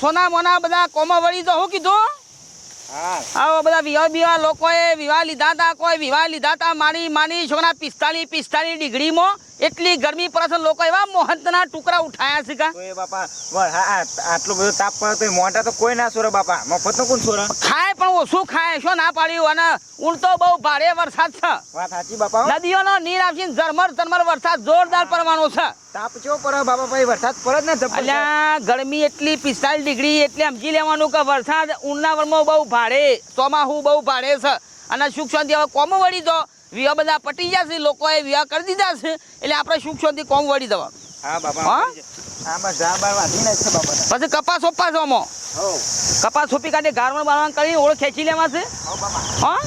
સોના મોના બધા કોમા વળી તો શું કીધું? આવો બધા વિવાહ વિવાહ લોકોએ વિવાહ લીધા હતા કોઈ વિવાહ લીધા હતા માની માની છોકરા પિસ્તાલીસ પિસ્તાલીસ ડિગ્રીમાં એટલી ગરમી પડે છે લોકો એવા મોહંતના ટુકડા ઉઠાયા છે કા. એ બાપા આટલો બધો તાપ પડે તો મોટા તો કોઈ ના સોરે બાપા. મફત નો કોણ સોરે? ખાય પણ ઓછું ખાય શું ના પાડ્યું? અને ઉલટો બહુ ભારે વરસાદ છે. વાત સાચી બાપા નદીઓનો નીર આપીને ઝરમર ઝરમર વરસાદ જોરદાર પડવાનો છે. તાપ ચો પડે બાપા ભાઈ? વરસાદ પડે ને એટલે ગરમી એટલી પિસ્તાલીસ ડિગ્રી એટલે સમજી લેવાનું કે વરસાદ ઉનાળામાં બહુ ભારે ચોમાહુ બહુ ભારે છે. અને સુખ શાંતિ હવે કોમ વળી દો. વિવાહ બધા પટી જશે લોકોએ વિવાહ કરી દીધા છે એટલે આપણે સુખ શાંતિ કોમ વળી દેવા હા છે તાર. પછી કપાસ છો અમો કપાસ સોપી કાઢી ગારવણ બારવણ કરી ઓળ ખેંચી લેવા છે. હા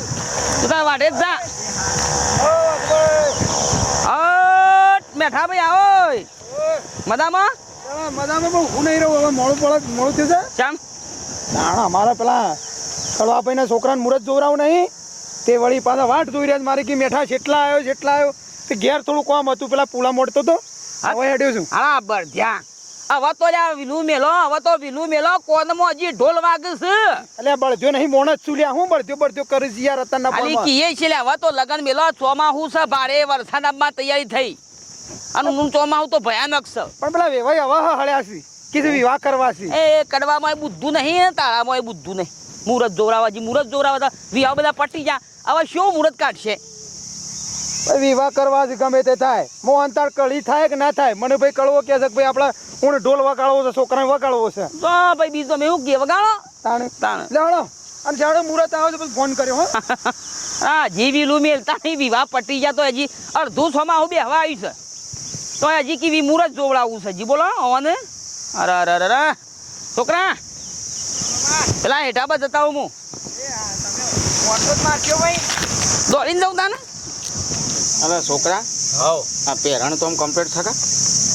તું તારે વાઢે જ જા. મેઠા ભાઈ આવો. મજામાં? મજામાં પણ હું નહીં રહું હવે મોડું પડે મોડું થશે છે ચામ ના અમારા પેલા કડવાભાઈના છોકરાને મુરત જોવરાવું નહીં. તે વળી પાછા વાટ જોઈ રહ્યા મારે કે મેઠા જેટલા આવ્યો જેટલા આવ્યો તે ઘેર થોડું કોમ હતું પેલા પુલા મોડતો તો. હવે હેડ્યો છું. હા બળધ્યા હવે તો લ્યા વિલું મેલો હવે તો વિલું મેલો કોનમો હજી ઢોલ વાગે છે એટલે બળદ્યો નહીં મોણ જ છું લ્યા. હું બળદ્યો બળદ્યો કરી છે યાર રતન ખાલી. કીએ છે લ્યા હવે તો લગન મેલો ચોમાહું છે ભારે વરસાદમાં તૈયારી થઈ. અને નું ચોમાહું તો ભયાનક છે. પણ પેલા વેવાય હવે હળ્યા છે. કીધું વિવાહ કરવા છે. એ કડવામાં બુદ્ધું નહીં તારામાં બુદ્ધું નહીં. મુરત જોરાવાજી મુરત જોરાવા વિવાહ બધા પટી જા. હવે શું મુહૂર્ત કાઢશે? વિવાહ કરવા જ ગમે તે થાય. મો અંતર કળી થાય કે ના થાય? મને ભાઈ કળવો કે છે કે ભાઈ આપણા હું ઢોલ વગાડવો છે છોકરાને વગાડવો છે. તો ભાઈ બીજું મેં એવું કે વગાડો? તાણે. તાણ. લેવડો અને જાણો મુરત આવે તો ફોન કર્યો હો. હા જી વિલું તાણી વિવાહ પટી જાય તો હજી અડધું ચોમાહું બે હવા આવી છે. તો હજી કેવી મુહૂર્ત જોવડાવવું છે? જી બોલો હવાને? અરે અરે અરે છોકરા પેલા હેઠા બા જતા હું. દોડીને જવું તાને? અરે છોકરા હો આ પહેરણ તો આમ કમ્પ્લીટ થકા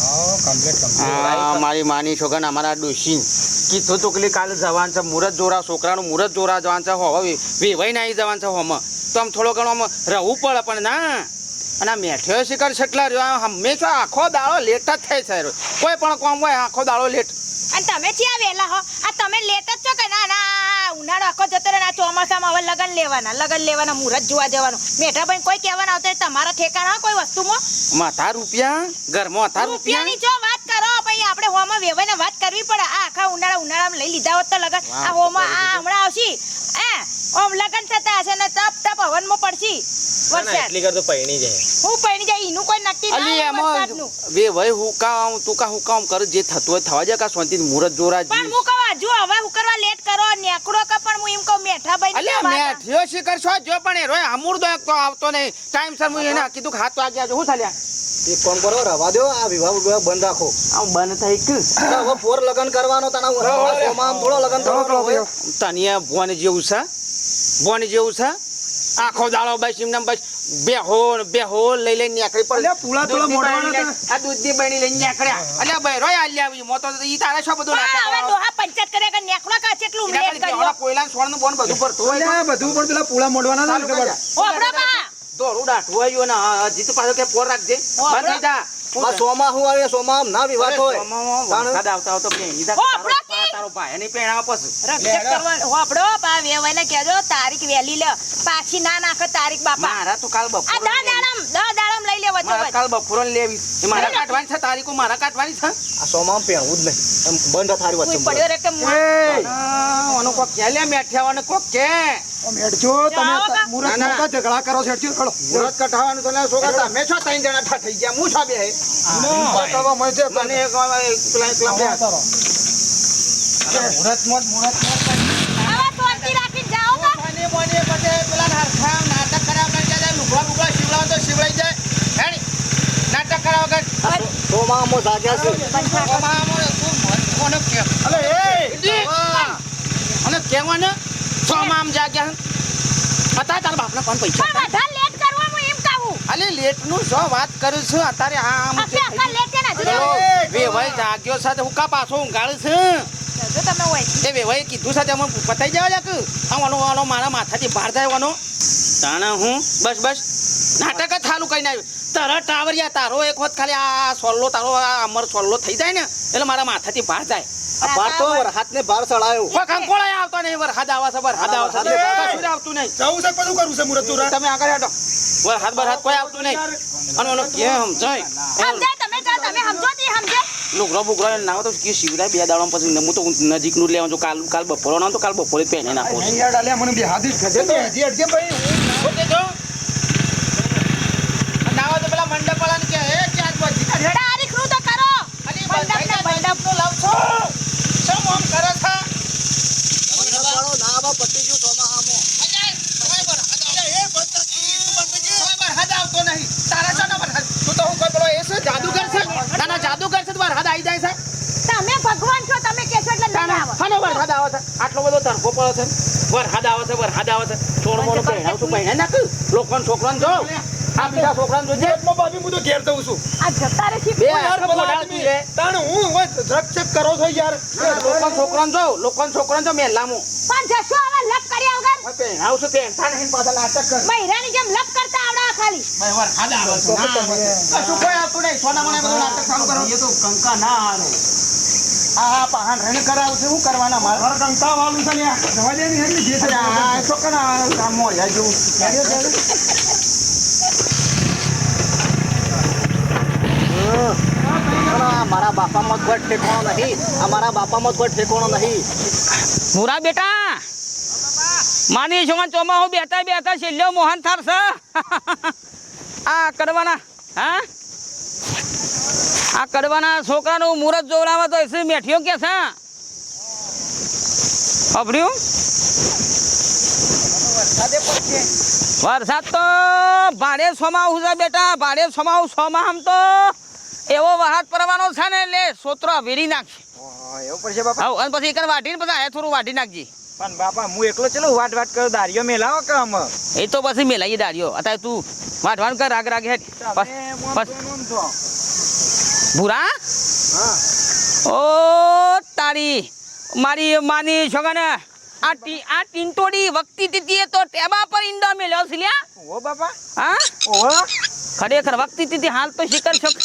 હો કમ્પ્લીટ આ મારી માની છોકરા અમારા ડોશી. કીધું તો કે કાલે જવાનું છે મુરત જોરા છોકરાનું મુરત જોરા જવાનું છે હવે વેવાઈ ના આવી જવાનું છે હોમ. તો આમ થોડો ઘણો આમ રહેવું પડે પણ ના. અને આ મેઠ્યો શિકાર છેટલા રહ્યો હંમેશા આખો દાડો લેટ જ થાય છે કોઈ પણ કોમ હોય આખો દાડો લેટ અને તમે ક્યાં વેલા હો? આ તમે લેટ જ છો કે ના? ના ઉનાળો આખો જતો રહે ના આ ચોમાસામાં હવે લગન લેવાના લગન લેવાના મુહૂર્ત જોવા જવાનું. મેઠા ભાઈ કોઈ કહેવાના આવતા તમારા ઠેકાણા કોઈ વસ્તુમાં? માથા રૂપિયા ઘરમાં રૂપિયા. ની જો આપણે હોમાં વેવાઈને વાત કરવી પડે. આ આખા ઉનાળા ઉનાળામાં લઈ લીધા હોત તો લગન. આ હોમાં આ હમણાં આવશી. એ ઓમ લગન થતા હશે ને તપ તપ હવનમાં પડશી. વરસાદ. એટલી કરતો પૈણી જાય. હું પૈણી જાય એનું કોઈ નક્કી અલી હોય એમાં વરસાદનું. વેવાઈ હુકામ તું કા હુકામ કર? જે થતું હોય થવા જાય કા શાંતિ મુહૂર્ત જોરા પણ હું કહું હજુ હવે હું કરવા લેટ કરો નેકડો કા પણ હું એમ કહું મેઠા ભાઈ અલ્યા મેઠ્યો શિકાર છો? જો પણ એરો અમૂર્દો એક તો આવતો નહીં. ટાઈમ સર હું એને કીધું કે હાથ હું ચાલ્યા એક કામ કરો રવા દો આ વિવાહ વિવાહ બંધ રાખો. આમ બંધ થઈ ગયું હવે ફોર લગન કરવાનો તને હું થોડો લગન કરવાનો હોય. તનિયા ભોન જેવું છે? ભોન જેવું છે? આખો દાળો બસ એમને બસ બે હોલ લઈ લઈને નીકળી પડે. પૂળા થોડા મોટા આ દૂધની બરણી લઈને નીકળ્યા. અલ્યા ભાઈ રોય આલ્યા આવી. મોતો તો ઈ તારે શું બધું નાખે હવે? ડોહા પંચાયત કરે કે નેકળો કા? કેટલું લેટ કર્યો. કોઈલા સોણનું બોન બધું પર તો. બધું પણ પેલા પૂળા મોડવાના ના ને ચાલુ ખબર. કરજા. બા. દોડું ને હા, પાછો કે પોર રાખજે. બંધ થઈ જા. આ હું આવે સોમા ના વિવાદ હોય. વરસાદ આવતા આવતા તારો આપણા પા, તારો ભાઈ એની પેણાવા પછી રક્ષક કરવા હોબડો બા વેવાઈને કહેજો તારીખ વેલી લે. પાછી ના નાખે તારીખ બાપા. મારા તો કાલ આ દા દાડમ દા દાડમ લઈ લે વચ્ચે કાલ બપોર લેવી મારા કાઢવાની છે તારીખો? મારા કાઢવાની છે? આ સોમાં આમ જ નહીં. બંધ થારી વચ્ચે પડ્યો રે કે મુ- એ, આ, ઓનો કોક કે લે મેઠિયાવાને કોક કે આમ તમે મુરત ના, ના. મોટા ઝઘડા કરો છો હેડજો, હેડો. મુરત કઢાવાનું તો ને છોકરા તમે છો ત્રણ જણા થઈ ગયા? હું છો બે? મને એક મુહૂર્ત મોત મુહૂર્ત લેટનું શું વાત કરું છું અત્યારે આ. જાગ્યો સાથે હું કા પાછો ઊંઘાડે છું જો તમે હોય. એ વેવાઈ કીધું સાથે અમે પતાઈ જવા લે આવાનો આ વાનો વાનો મારા માથાથી બહાર જાય તાણા હું? બસ બસ. નાટક જ થાલું કઈ આવ્યું. તારા ટાવરિયા તારો એક વખત ખાલી આ સોલ્લો તારો આ અમર સોલ્લો થઈ જાય ને એટલે મારા માથાથી બહાર જાય આ બાર તો વરસાદને બાર ચડાયો કોઈ કંકોળાય આવતો નહીં વરહાદ આવે છે વરહાદ આવે છે. કશું આવતું નહીં. જવું છે બધું કરવું છે મુરત જોરા તમે આગળ હટો. વરહાદ બરસાદ કોઈ આવતું નહીં. અને ઓલો કેમ સમજાય? સમજાય તમે કા તમે સમજો તી સમજે. લુગડો બુગડો એને નાવો તો કે શિવરાય બે દાડા પછી હું તો નજીકનું લેવાનું છું કાલ કાલ બપોરો ના તો કાલ બપોરે પહેરી નાખો યાર ડાલ્યા મને બે હાથી ખજે તો. હજી અડજે ભાઈ ઓકે જો. નાવા તો પેલા મંડપ વાળાને કે હે ચાર બજી તારીખનું તો કરો. મંડપ મંડપ. નો લાવ છો. શું આમ કરે છે? વાળો ના આવા. પતી ગયું ચોમાહામાં. જાદુગર છે? ના ના જાદુગર છે તો વરસાદ આવી જાય છે તમે ભગવાન છો તમે કહેશો એટલે નહીં આવો હાનો વરસાદ આવે છે આટલો બધો તડકો પડે છે વરસાદ આવે છે વરસાદ આવે છે. છોડ મોનો પહેરાવ છું પહેરાય નાખ લોકોને છોકરાને જો. આ બીજા છોકરાને જોજે. મો ભાભી હું તો ઘેર જઉં છું. આ જતા રહી બે યાર પેલા રે. તાણ હું હોય રક્ષક કરો છો યાર. લોકોને છોકરાને જો લોકોને છોકરાને જો મેલામું પણ જશો હવે લપ કર્યા વગર પહેરાવ છું પહેરતા નહીં પાછા લાટક કર. મહિરાની જેમ લપ કરતા આવડા ખાલી. વરસાદ આવે છે. છે. કશું કોઈ આવતું નહીં? સોના મને બધું નાટક ચાલુ કરો. એ તો કંકા ના હારે હા હા પહાણ રેણ કરાવશે શું કરવાના મારે મારા કંકા વાળું છે ને યાર. જવા દે ને હેરી જે છે આ છોકરા આ મોયા જેવું. મારા બાપામાં કોઈ ઠેકાણો નહીં. અમારા મારા બાપામાં કોઈ ઠેકાણો નહીં. મુરા બેટા માની છું ચોમા હું બેતા બેતા છેલ્લો મોહન થાર છે આ કરવાના હા? આ કરવાના છોકરાનું મુહૂર્ત જોવડાવવા તો એસી મેઠિયો કે છે? અભર્યું? વરસાદ તો ભાડે સોમાવું છે બેટા ભાડે સોમાવું આમ તો એવો વરસાદ પડવાનો છે ને એટલે સોત્રો વેરી નાખશે. એવું પડશે બાપા. અને પછી એક પછી આ થોડું વાટી નાખજે. પણ બાપા હું એકલો ચલો વાટ વાટ કરો? દારીઓ મેલાવો કે આમ? એ તો પછી મેલાઈએ દાડીઓ અત્યારે તું વાટવાન કર રાગ રાગ હેડ ભૂરા? ઓ તારી મારી માની છોકરાને આ ટી આ ટીંટોડી વખતી તીતી તો ટેબા પર ઈંડા મેલ્યો છે લ્યા. ઓહો બાપા. હા? ઓહો ખરેખર વખતી તીતી હાલ તો શિકર છોક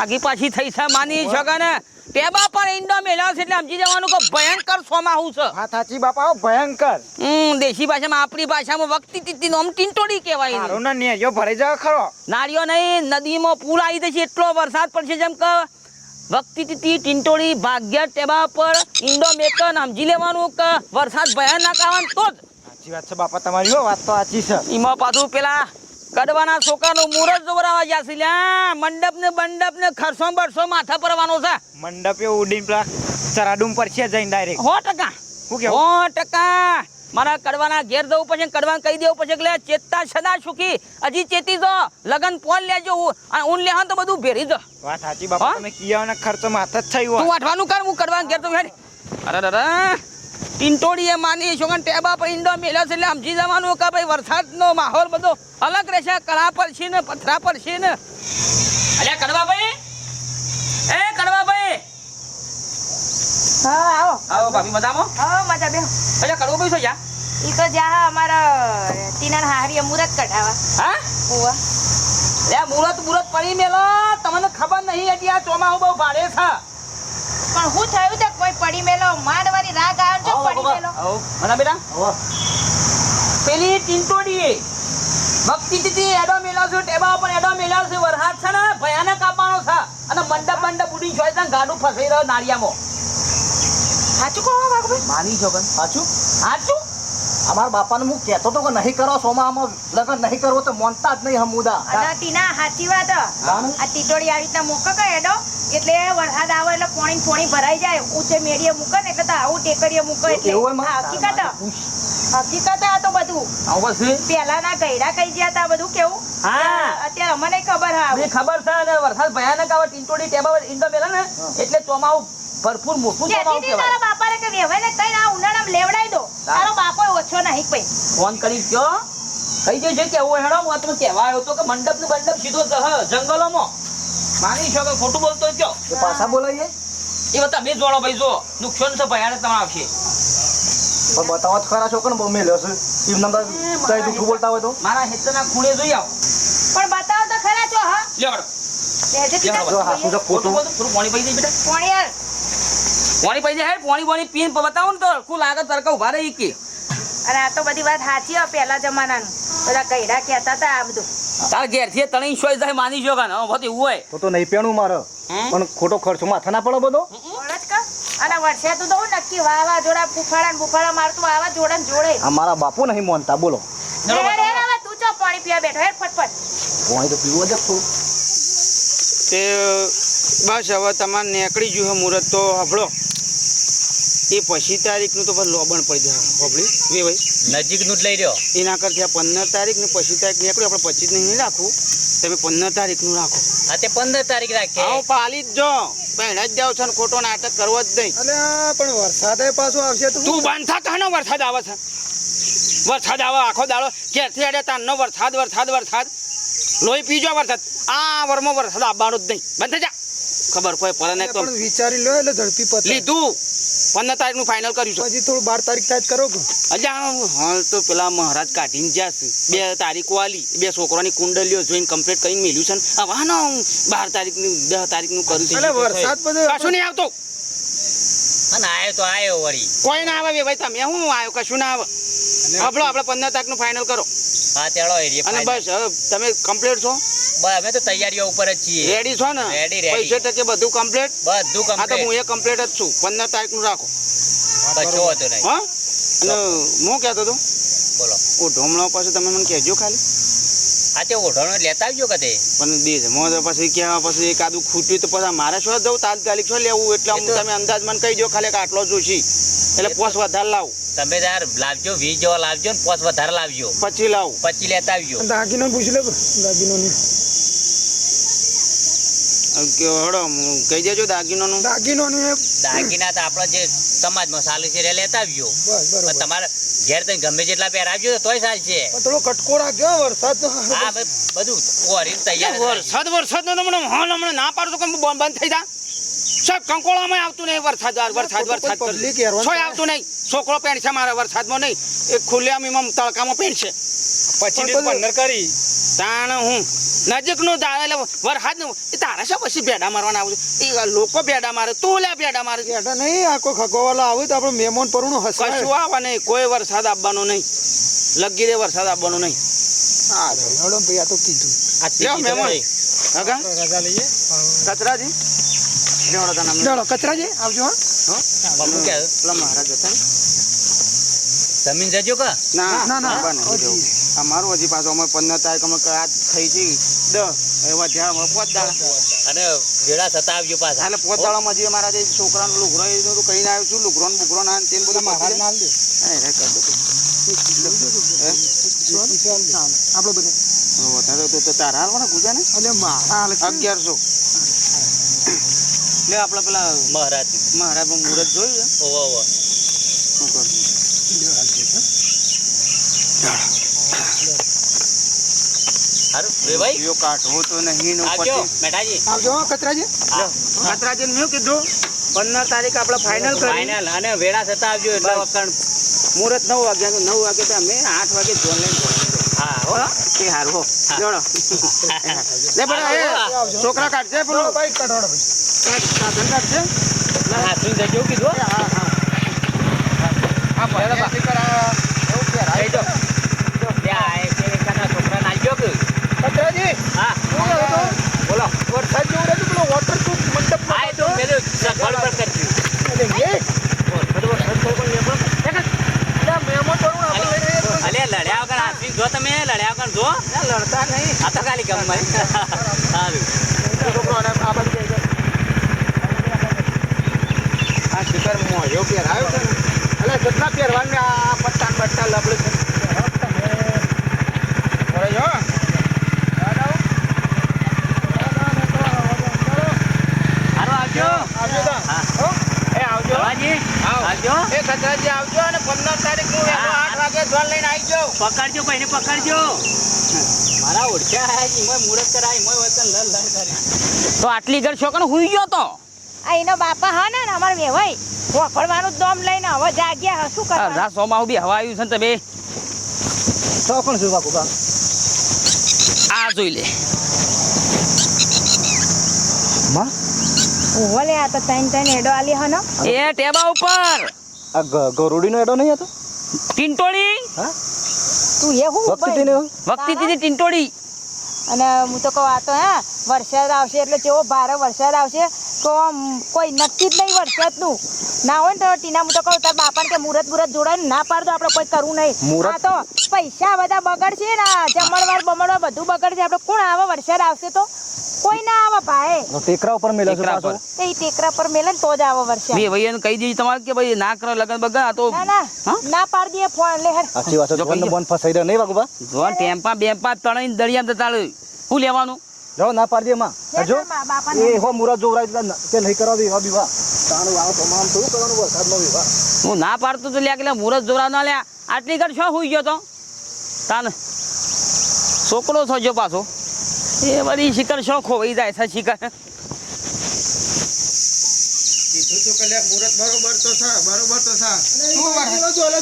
આગી પાછી થઈ છે માની છોકરાને. ટેબા પણ ઈંડા મેલ્યો છે એટલે સમજી જવાનું કે ભયંકર સોમાહું છે. હા સાચી બાપા ભયંકર. હમ દેશી ભાષામાં આપણી ભાષામાં વખતી તીતી નોમ ટીંટોડી કહેવાય મારો ના નેજો ભરાઈ જાવ ખરો. નાળિયો નહીં નદીમાં પૂર આવી જશે એટલો વરસાદ પડશે જેમ કે વખતી તીતી ટીંટોળી ભાગ્ય ટેબા પર ઈંડો મેકર સમજી લેવાનું કે વરસાદ ભયાનક આવવાનું તો જ. સાચી વાત છે બાપા તમારી હો વાત તો સાચી છે. એમાં પાછું પેલા કડવાના છોકરાનું મુહૂર્ત દોરાવા જશે છે. મંડપ ને મંડપ ને ખરસો બરસો માથા પરવાનો છે. મંડપે ઉડીને પેલા ચરાડુમ પર છે જઈને ડાયરેક્ટ સો ટકા. શું કે સો ટકા. મારા કડવાના ઘેર જવું પછી કડવાને કહી દેવું પછી એટલે ચેતતા સદા સુખી. હજી ચેતી જો. લગન પોલ લેજો અને ઊન લેહા તો બધું ભેરી દો વાત સાચી બાપા? તમે કિયાનો ખર્ચો માથે જ થયો તું વાટવાનું કર હું કરવા ઘેર તો અરે અરે. ટીંટોડી એ માની છોકરા ટેબા પર ઈંડો મેળ્યો છે એટલે સમજી જવાનું કે ભાઈ વરસાદનો માહોલ બધો અલગ રહેશે કળા પર છે ને પથરા પર છે ને. અલ્યા કડવા ભાઈ. એ કડવા ભાઈ. હા આવો. આવો ભાભી મજામાં? હા મજા બે અલ્યા કડવો ભાઈ શું જા ઈ તો જા અમારા ટીના હારી મુરત કઢાવા. હા? ઓવા લે મુરત મુરત પડી મેલો તમને ખબર નહીં એટલે આ ચોમાહું બહુ ભાડે છે. પણ હું થયું તો કોઈ પડી મેલો? માંડવાની રાગ આવ્યો છે પડી મેલો. મને બેટા? પેલી ટીંટોડી ભક્તિ તીતી એડો મેલા છે ટેબા ઉપર એડો મેલા છે. વરસાદ છે ને ભયાનક આપવાનો છે. અને મંડપ મંડપ ઉડી જોઈ છે ગાડું ફસાઈ રહ્યો નાળિયામાં. સાચું કહો બાબુભાઈ માની છો સાચું? સાચું? અમારા બાપાને હું કહેતો તો કે નહીં કરો સોમામાં લગન નહીં કરવો તો મોનતા જ નહીં હમુદા. અને ટીના સાચી વાત. આ ટીટોળી આવી રીતના મૂકો કે એડો એટલે વરસાદ આવે એટલે પોણી પોણી ભરાઈ જાય. ઊંચે મેળીએ મૂકે ને એટલે તો આવું ટેકરીએ મૂકે એટલે. હકીકત. હકીકત આ તો બધું. પેલા ના ગયડા કઈ ગયા તા બધું કેવું? હા. અત્યારે અમને ખબર હા. ખબર છે અને વરસાદ ભયાનક આવે ટીંટોડી ટેબા ઈંડો મેલે ને એટલે ચોમાહું ભરપૂર મોટું કહેતી ચોમાહું તારા કહેવાય. બાપાને કે વેવાય ને કઈ આ ઉનાળામાં લેવડાઈ દો. તારો બાપો ઓછો નહીં કઈ ફોન કરી કયો? કઈ દે કે હું હેડો હું તમને કહેવા આવ્યો હતો કે મંડપનું મંડપ સીધો જંગલો જંગલોમાં. માની છો કે ખોટું બોલતો કયો. એ પાછા બોલાવીએ એ બતા તમે જોડો ભાઈ જો નુકસાન છે ભયાનક તમારે આવશે પણ બતાવો તો ખરા છોકરો ને બહુ મેલ્યો છે. એમને તો તઈ જૂઠું બોલતા હોય તો? મારા હેતના ખૂણે જોઈ આવ. પણ બતાવો તો ખરા છો હા? લ્યો લેજે ટીકા જો હા સુજો ખોટું ખોટું બોલતો પૂરું પાણી પડી દે બેટા. પાણી યાર પાણી પડી જાય પાણી પાણી પીને બતાવો ને તો શું લાગે તરકા ઊભા રહી કે? અને આ તો બધી વાત સાચી હો પહેલા જમાનાનું. બધા કઈડા કહેતા હતા આ બધું. તાર ઘેરથી તણે ઈશ્વર જાય માની જો કાન હવે બધું એવું હોય. તો તો નહીં પેણું મારે. પણ ખોટો ખર્ચો માથા ના પડો બધો? અને વર્ષે તું તો નક્કી વાવા જોડા ફૂફાડા ને ફૂફાડા મારતું વાવાઝોડા ને જોડે. આ મારા બાપુ નહીં માનતા બોલો. તું ચો પાણી પીવા બેઠો હે ફટફટ. પાણી તો પીવો જ થોડું તે. બસ હવે તમારે નીકળી ગયું છે મુહૂર્ત તો હભળો. એ પછી તારીખનું તો બસ લોબણ પડી જાય. હોબળી વે ભાઈ. નજીકનું જ લઈ રહ્યો? એના કરતી આ પંદર તારીખ ને પછી તારીખ નીકળ્યું. આપણે પચીસ નહીં રાખવું. તમે પંદર તારીખનું રાખો. હા તે પંદર તારીખ રાખે આવો પાલી જ જો. પહેલા જ જાવ છો ને ખોટો નાટક કરવો જ નહીં. અલે પણ વરસાદ પાછો આવશે તો તું બાંધા કાનો વરસાદ આવે છે. વરસાદ આવે આખો દાડો ઘેરથી અડે તાનનો વરસાદ વરસાદ વરસાદ. લોહી પીજો વરસાદ. આ વરમો વરસાદ આવવાનો જ નહીં. બંધ જા. ખબર કોઈ પડે નહીં તો. વિચારી લો એટલે ઝડપી પત. લીધું. પંદર તારીખનું ફાઇનલ કર્યું છે. હજી થોડું બાર તારીખ થાય કરો કે? અજા હાલ તો પેલા મહારાજ કાઢીને જશે બે તારીખો આલી બે છોકરાની કુંડલીઓ જોઈને કમ્પ્લીટ કરીને મેલ્યું છે ને હવે આનો બાર તારીખનું દસ તારીખનું કર્યું છે. વરસાદ બધો કશું નહીં આવતો. અને આયો તો આવ્યો વળી. કોઈ ના આવે ભાઈ તમે હું આવ્યો કશું ના આવે. આપણો આપણે પંદર તારીખનું ફાઇનલ કરો. હા તેડો એરિયા અને બસ હવે તમે કમ્પ્લીટ છો? અમે તો તૈયારીઓ ઉપર જ છીએ. રેડી છો ને? રેડી રેડી પૈસે ટકે બધું કમ્પ્લીટ બધું આ તો હું એ કમ્પ્લીટ જ છું. પંદર તારીખનું રાખો. કશો હતો નહીં. હા? અને હું કહેતો તો બોલો. ઓ ઢોમણા પાસે તમે મને કહેજો ખાલી. આ તે ઓઢાણો લેતા આવજો કદે. પણ દે મો તો પછી કહેવા પછી એકાદું ખૂટ્યું તો પછી મારે શું જવું? તાત્કાલિક શું લેવું? એટલે હું તમે અંદાજ મને કહી દો ખાલી કે આટલો જોશી એટલે પોસ વધારે લાવું. તમે તાર લાવજો વીસ જેવા લાવજો ને પોસ વધારે લાવજો. પછી લાવું. પછી લેતા આવજો. દાગીનો પૂછી લો દાગીનો હળો કહી દેજો દાગીનોનું. દાગીનો ને દાગીના તો આપણો જે સમાજમાં સારું છે એ લેતા આવજો બસ તમારે ઘેર તમે ગમે જેટલા પહેરાવજો તો તોય સારું છે થોડો કટકો રાખજો વરસાદ હા બધું ઓરી તૈયાર વરસાદ વરસાદ નો હમણાં હાલ હમણાં ના પાડતો કે બંધ બંધ થઈ જા સાહેબ કંકોળામાં આવતું નહીં વરસાદ વરસાદ વરસાદ છોય આવતું નહીં. છોકરો પહેરશે છે મારા વરસાદમાં નહીં. એ ખુલ્લે એમાં તડકામાં પહેરશે છે પંદર કરી. તાણ હું. નજીકનું દાળ એટલે વરસાદ એ તારા શા પછી ભેડા મારવાના આવું એ લોકો ભેડા મારે તું લે ભેડા મારે. ભેડા નહીં આ કોઈ ખગોવાલો આવે તો આપણે મહેમાન હશે. કશું હસવાય આવે નહીં કોઈ વરસાદ આપવાનો નહીં. લગી રે વરસાદ આપવાનો નહીં. હા હેડો ભાઈ આ તો કીધું. આ મહેમાન. તો રજા લઈએ. કચરાજી? લેવડો તને અમે. ચાલો કચરાજી આવજો હા. હો? બાપુ કે પેલા મહારાજ હતા જમીન જજો કા? ના ના, ના. બાપા નહીં જવું. અમારું હજી પાછું અમે પંદર તારીખ અમે આજ થઈ છે એવા અમે પોત દાડા. અને વેળા થતા આવજો પાછા. એટલે પોત દાડામાં જે મારા જે છોકરાનો લુગરો તો કહીને આવ્યો છું લુગરો ને બુગરો ના ને તેલ બધું મહારાજ ના દે. એ કરી દો. આપણે બધા. હવે વધારે તો- તો તારા હાલવાના ગુજા ને? એટલે મારા અગિયારસો. લે આપણે પેલા મહારાજ મહારાજ મુહૂર્ત જોયું છે? ઓવો ઓવો શું કરું સારું રે ભાઈ? યો કાઢવો તો નહીં ને આવજો મેટાજી આવજો હા, કચરાજી મેં કીધું પંદર તારીખ આપણે ફાઇનલ કરી. ફાઇનલ અને વેળા થતા આવજો એટલે. વખત મુહૂર્ત નવ વાગ્યા તો નવ વાગે તો અમે આઠ વાગે જોન હા હો. કે હારું હો. જોડો. લે બરા એ છોકરા કાઢજે પેલો. ભાઈ કઢાડો ભાઈ. સાધન કાઢજે. કીધું હા? હા હા. હા પડે બા એવું કે લઈ જાઓ. ત્યાં આ એક એકાના છોકરાને આલજો કે કચરાજી હા શું કરો છો? બોલો વરસાદ જેવું રહેતું પેલો વોટરપ્રૂફ મંડપ હા એ તો લડ્યા વગર હાથી જો તમે, લડ્યા વગર જો. લડતા નહીં આ તો ખાલી ગમ સારું. આ શિખર મોજો પહેરાયો છે એટલે કેટલા પહેરવાનું આ પટ્ટા પટ્ટા લબડે છે? જો સારું આવજો આવજો તા. હા એ આવજો. એ આવજો અને પંદર તારીખનું આઠ વાગે જોન લઈને આવી પકડજો ભાઈ પકડજો. મારા ઓળખ્યા આયા છે કરાય મોય વતન લલ લલ કરે. તો આટલી ઘર છોકરો હુઈ ગયો તો? આ એનો બાપા હા ને અમાર વેવાય વખડવાનું જ દમ લઈને હવે જાગ્યા હા, શું કરવાનું? અડધા સો બી હવા આવ્યું છે ને તમે? તો શું બાપુ આ જોઈ લે. માં ઓહો લે આ તો તૈન તૈન એડો આલી હનો. એ ટેબા ઉપર. આ ગરોડીનો એડો નહીં હતો? ટિંટોળી? તું એ હું વખતે ભાઈ? તેને વક્તી ટિંટોળી. અને હું તો કહું આ તો હા વરસાદ આવશે એટલે કેવો ભારે વરસાદ આવશે તો કોઈ નક્કી જ નહીં વરસાદનું. ના હોય ને તો ટીના હું તો કહું તાર બાપાને કે મુરત મુરત જોડાય ને ના પાડતો આપણે કોઈ કરવું નહીં. આ તો પૈસા બધા બગડશે ને જમણવાર બમણવાર બધું બગડશે. આપણે કોણ આવે વરસાદ આવશે તો? કોઈ ના ટેકરા ઉપર મેલ્યો છે ટેકરા પાછો? પર. એ ટેકરા પર મેલે ને તો જ આવે ભાઈ કહી દીધી તમારે કે ભાઈ ના કરો લગન બગન આ તો ના ના. હા? ના પાડી દે ફોન લે હેડ સાચી વાત છે જો જોન કહીએ. બોન ફસાઈ રહ્યા નહીં વાગુબા જો ટેમ્પા બેમ્પા તણાઈને દરિયા જતા રહ્યું. શું લેવાનું? જાઓ ના પાડી દે માં એ હો મુરત જોવરાય તો ન- કે નહીં કરવા વિવાહ વિવાહ. તાણું આવો તો આમ કરવાનું? વરસાદનો વિવાહ. હું ના પાડતો તો લ્યા કે લ્યા મુરત જોરા ના લ્યા. આટલી ઘર શું હુઈ ગયો તો? તાન છોકરો થયો પાછો. એ વળી શિખર શું ખોવાઈ જાય છે શિખર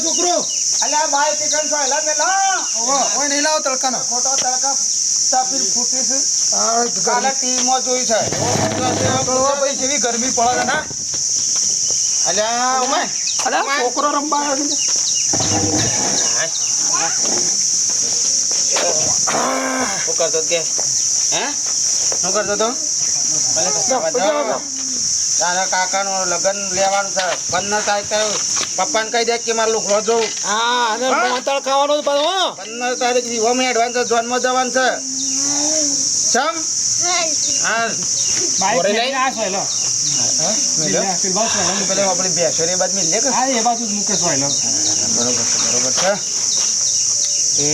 છોકરો. અલ્યા ભાઈ ચિકન છો એલા મેલા ઓય નહીં લાવો તડકાનો. ખોટો તડકા તાપી ફૂટી છે. કાલે ટીમમાં જોઈ છે. ગળવા ભાઈ. જેવી ગરમી પડે ના. અલ્યા અરે છોકરો રમવા આવ્યો છે. શું કરતો કે? હે? શું કરતો તો? તારા કાકાનું લગ્ન લેવાનું છે. પંદર તારીખે પપ્પાને કહી દે કે મારે લુકડો જોઉં. હા અને મોતળ ખાવાનો પણ હો. પંદર તારીખ વિવાહમાં એડવાન્સ જોનમાં જવાનું છે. ચમ? હા. બાઈક લઈ. લઈને? આ સોયલો. પેલા પેલા સોયલો. બેસો ને બાદ મિલ કે? હા, એ બાજુ જ મૂકે બરોબર છે બરોબર છે. એ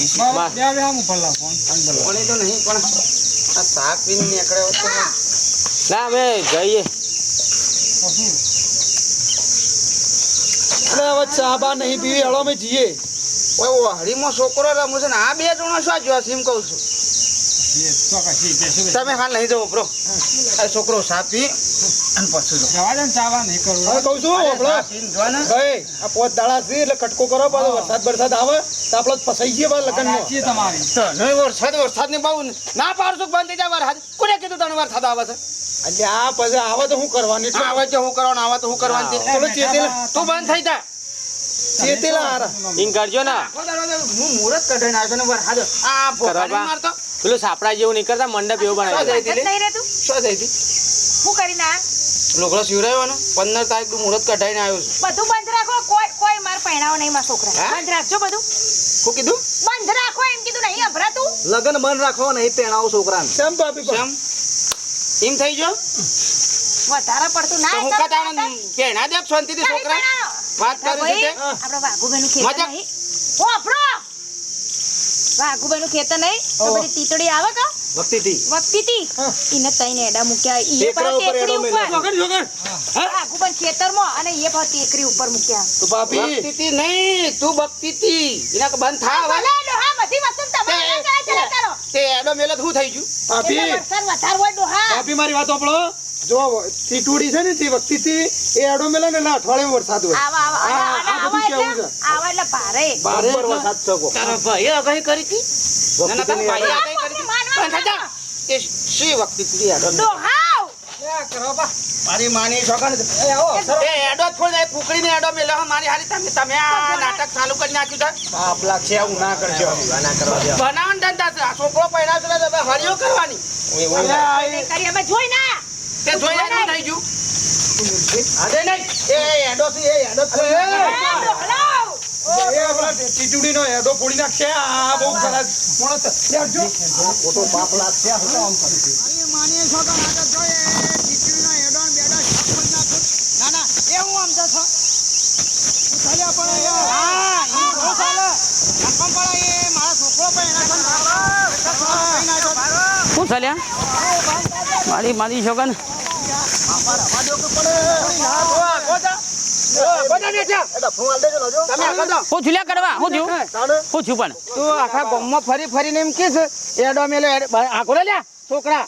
બસ, બે બે આમ ઉપર ફોન. ફોન પર લાવ. કોણી તો નહીં પણ આ શાક પીને હોત ના અમે જઈએ. અરે હવે ચા બા નહીં પીવી હળો અમે જઈએ. ઓય છોકરો રમું છે ને આ બે જણા શું જોવા છે એમ કહું છું. તમે હાલ નહીં જવો બ્રો. આ છોકરો સા પી. અને પછી જવા દે ને ચાવા નહીં કરવું. હવે કહું છું આપણો સા પીને જો ને. ભાઈ આ પોત દાડા છે એટલે કટકો કરો પાછો વરસાદ બરસાદ આવે તો આપણે ફસાઈ જઈએ તમારી. નહીં વરસાદ વરસાદની બહુ ના પાડશું બંધ થઈ જાય વરસાદ. કોને કીધું તને વરસાદ આવે છે? એટલે આ પછી આવે તો શું કરવાની આવે છે હું કરવાનું આવે તો હું કરવાની. તે. થોડું ચેતેલા. તું બંધ થઈ જા. ચેતેલા હારા. ઇન કરજો ને. હું મુહૂર્ત ને વરસાદ. આ મારતો. પેલું સાપડા જેવું નીકળતા મંડપ એવું વરસાદ બનાવ્યું. શું થઈ હતી શું કરીને આ લુગડો સિવરાયો પંદર તારીખનું મુહૂર્ત કઢાઈને આવ્યો છું. બધું બંધ રાખો. કોઈ કોઈ માર પહેણાવો નહીં મારા છોકરા બંધ રાખજો બધું. શું કીધું? બંધ રાખો એમ કીધું નહીં અભરાતું લગન બંધ રાખો નહીં પહેણાવો છોકરાને. કેમ ભાભી કેમ એમ થઈ ગયો? વધારે પડતું ના હું નહીં પહેણા દે શાંતિથી છોકરા. વાત કરું છું તે આપણે ખેતર મજાક. નહીં. ઓ અભરો! વાઘુભાઈનું ખેતર નહીં તો બધી તીતડી આવે કા? તઈને એડા મૂક્યા. ટેકરા ઉપર ખેતરમાં અને ટેકરી ઉપર મૂક્યા. તો ભાભી. બકતીતી નહીં તું બકતીતી એના બંધ થા હવે. ભલે બધી વસ્તુ તમારે ના ચાલે ચાલે કરો તે એડો મેલે શું થઈ ગયું? ભાભી. એટલે વરસાદ હોય ડોહા ભાભી મારી વાત આપણો જો ટીટુડી છે ને તે વખતીથી એ એડો મેલે ને એટલે અઠવાડિયે વરસાદ હોય. આવા આવા આવા એટલે ભારે આવા એટલે ભારે. બારે વરસાદ થકો તારા ભાઈએ આગાહી કરી હતી? ના મારી માની એ એડો એડો મેલે. મારી હારી તમે તમે આ નાટક ચાલુ કરી નાખ્યું છે. બાપ લાગશે આવું ના કરજો. ના કરવા દે. બનાવવાનું ધંધા છે. છોકરો પહેરાવ છે તમે હરિયો કરવાની. નહીં કરી અમે જોઈ ના. તે જોઈને શું થઈ ગયું. અરે નહીં. એ એડો છે એ એડો છે ડોહલાવ એ આપણા ટીટુડીનો એડો ફોડી નાખશે. આ બહુ ખરાબ માણસ છે. લેવડજો. ખોટો બાપ લાગશે હું કામ કરું શું ચાલ્યા મારી મારી આગળ જાઓ. હું છુલ્યા કરવા હું થયું હું થયું પણ. તું આખા ગામમાં ફરી ફરીને એમ કે છે એડો મેલો આખો લ્યા છોકરા.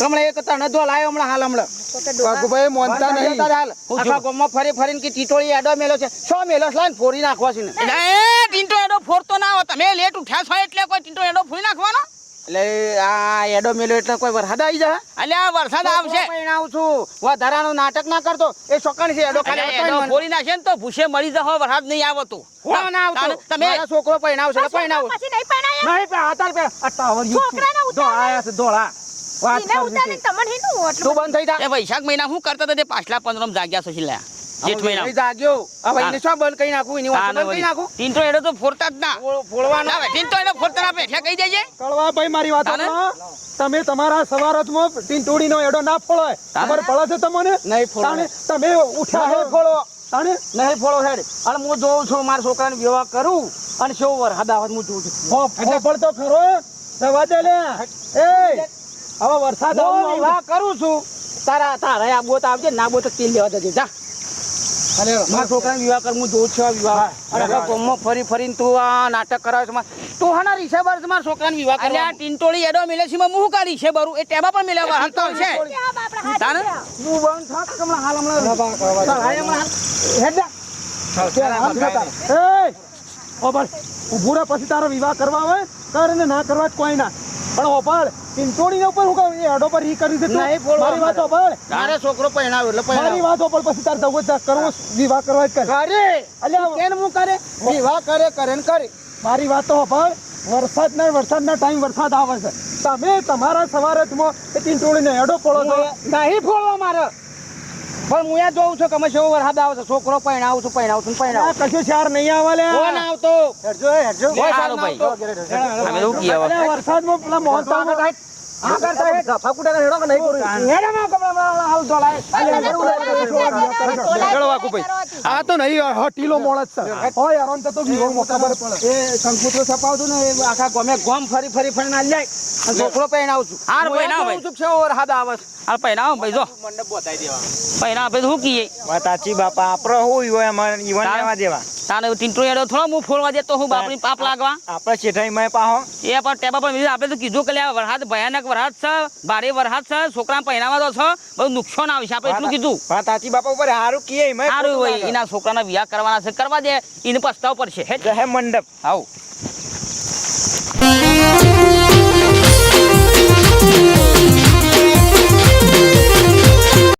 હમણાં એક તને ધોલ આવ્યો હમણાં હાલ હમણાં. વાઘુભાઈ મોનતા નહીં. હાલ. આખા ગામમાં ફરી ફરીને કે ટીટોળી એડો મેલો છે. શું મેલો છે? લાઈને ફોડી નાખવા છે ને. ટીંટો એડો ફોડતો ના હોય. તમે લેટ ઉઠ્યા છો એટલે કોઈ ટીંટો એડો ફોડી નાખવાનો? એટલે આ એડો મેલ્યો એટલે કોઈ વરસાદ આવી અલ્યા વરસાદ આવશે. પરણાવું છું. વધારાનું નાટક ના કરતો. એ છોકરાની છે એડો ખાલી બોલી નાખે ને તો ભૂસે મળી જશે વરસાદ નહીં આવતો. ના, ના આવતો. તમે છોકરો પરણાવશે એટલે પરણાવું. પછી નહીં પરણાયા નહીં પણ આતાર પે આ ટાવર યુગ છું. છોકરાને ઉતારે. ધોળાયા છે ધોળા. વાત એને કરવી ઉતારીને છે. તમને હેનું આટલું તું બંધ થઈ જા? વૈશાખ મહિના શું કરતા તે પાછલા પંદર જાગ્યા સુધી છેલ્લા. જેઠ મહિના જાગ્યો. હવે એને શું બંધ કરી નાખું? એની વાત બંધ કરી નાખું? તીન તો એડો તો ફોડતા જ ના. ફોડવાનો. ના, તીન તો એડો ફોડતા ના પેઠે કહી દેજે. કળવાભાઈ મારી વાત તમે તમારા સવારતમાં ટીંટોડીનો એડો ના ફોડો ખબર પડે છે તમને? નહીં ફોડો. તમે ઉઠ્યા ફોડો. નહીં ફોડો હેડ અને હું જોઉં છું મારા છોકરાને વિવાહ કરું અને શું વર હદાવત હું જોઉં છું. હો, ફોફળ તો ખરો દવા દે લે. એ. હવે વરસાદ આવું વિવાહ કરું છું. તારા તારા આ બોત આવજે ના બોત તેલ લેવા દેજે જા. મારા છોકરાને વિવાહ કર હું જોઉં છું વિવાહ. અને હવે ગામમાં ફરી ફરીને તું આ નાટક કરાવે છે માર- તું હાના રીસે બાર છે મારા છોકરાને વિવાહ કરે કરવા? આ ટીંટોળી એડો મિલે છે હું કા રીસે બરું એ ટેબા પણ મિલે હાલ તો છે. તાને? તું વન થાક હમણાં હાલ હમણાં હાલ હમણાં. હેડ એ ઓ બસ ઉભુરા પછી તારો વિવાહ કરવા આવે? કર ને ના કરવા જ કોઈ ના. પણ ઓબળ ટીંટોડીને ઉપર હું કહું હેડો પર ઈ કરી દીધું નહીં મારી વાત હોપાળ તારે છોકરો પહેણાવ્યો એટલે મારી વાત હોપાળ પછી તારે જવું જ કરવો વિવાહ કરવા જ કર. કરે અલ્યા કેમ હું કરે? વિવાહ કરે કરે ને કરે. મારી વાત તો સાંભળ વરસાદના વરસાદના ટાઈમ વરસાદ આવે છે. તમે તમારા સવારતમાં એ ને હેડો પડો છો. નહીં ફોડવા મારે. પણ હું યા જોઉં છું કે અમે શું વરસાદ આવે છે. છોકરો પરણાવું છું આવું છું આ પરણાવું કશું ચાર નહીં આવે લે કોણ આવતો? હેડજો હેડજો. ભાઈ. અમે તો કી વરસાદમાં પેલા મોહન આ આ તો નહીં હટીલો જ છે હોય યાર તો તો વિવો મોકા પર પડે એ કંકુતરો છપાવતું ને આખા ગામે ગોમ ફરી ફરી ફરીને આલી જાય છોકરો પરણાવું છું હાર હું પરણાવો છું કે શું વરસાદ આવે હાલ પહેરાવો ભાઈ જો મંડપ બતાવી દેવા પહેરા આપણે શું કીએ વાત સાચી બાપા આપણે હું ઈવો એમાં ઈવન લેવા દેવા તાને ટીંટોળી એડો થોડો હું ફોડવા દેતો હું બાપની પાપ લાગવા આપણે શેઠાઈમાં પાહો એ પણ ટેબા પર આપણે તો કીધું કે લે વરસાદ ભયાનક વરસાદ છે ભારે વરસાદ છે છોકરા પહેરાવા તો છે બહુ નુકસાન આવશે આપણે એટલું કીધું. વાત સાચી બાપા ઉપર હારું કીએ એમાં સારું હોય એના છોકરાના વિવાહ કરવાના છે કરવા દે એને પસ્તાવ પડશે હે? મંડપ. આવ.